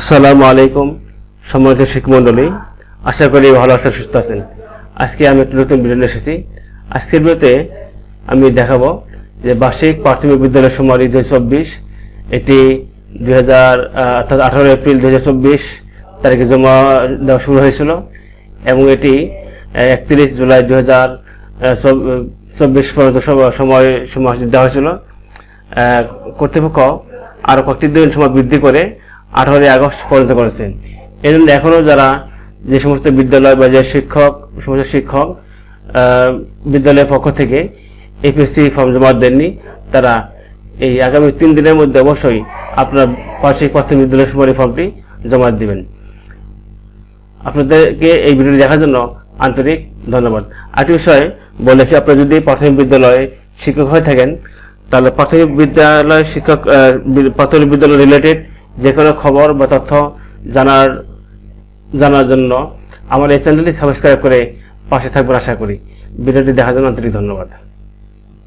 আসসালামু আলাইকুম, সম্মানিত শিক্ষমণ্ডলী আশা করি ভালো আছেন, সুস্থ আছেন। আজকে আমি একটা নতুন ভিডিও এসেছি। আজকের ভিডিওতে আমি দেখাবো যে বার্ষিক প্রাথমিক বিদ্যালয় সমারি দুই চব্বিশ, এটি দুই হাজার অর্থাৎ আঠারো এপ্রিল দুই হাজার চব্বিশ তারিখে জমা দেওয়া শুরু হয়েছিল এবং এটি একত্রিশ জুলাই দুই হাজার চব্বিশ পর্যন্ত সম- সময় সময় দেওয়া হয়েছিল। কর্তৃপক্ষ আরও কয়েকটি দিন সময় বৃদ্ধি করে আঠারোই আগস্ট পর্যন্ত করেছেন। এই জন্য এখনও যারা যে সমস্ত বিদ্যালয় বা যে শিক্ষক, সমস্ত শিক্ষক বিদ্যালয়ের পক্ষ থেকে এপিএসসি ফর্ম জমা দেননি, তারা এই আগামী তিন দিনের মধ্যে অবশ্যই আপনার বার্ষিক প্রাথমিক বিদ্যালয় সময় ফর্মটি জমা দিবেন। আপনাদেরকে এই ভিডিওটি দেখার জন্য আন্তরিক ধন্যবাদ। আরেকটি বিষয় বলেছি, আপনারা যদি প্রাথমিক বিদ্যালয়ে শিক্ষক হয়ে থাকেন, তাহলে প্রাথমিক বিদ্যালয় শিক্ষক প্রাথমিক বিদ্যালয় রিলেটেড যে কোনো খবর বা তথ্য জানার জানার জন্য আমার এই চ্যানেলটি সাবস্ক্রাইব করে পাশে থাকবেন আশা করি। ভিডিওটি দেখার জন্য আন্তরিক ধন্যবাদ।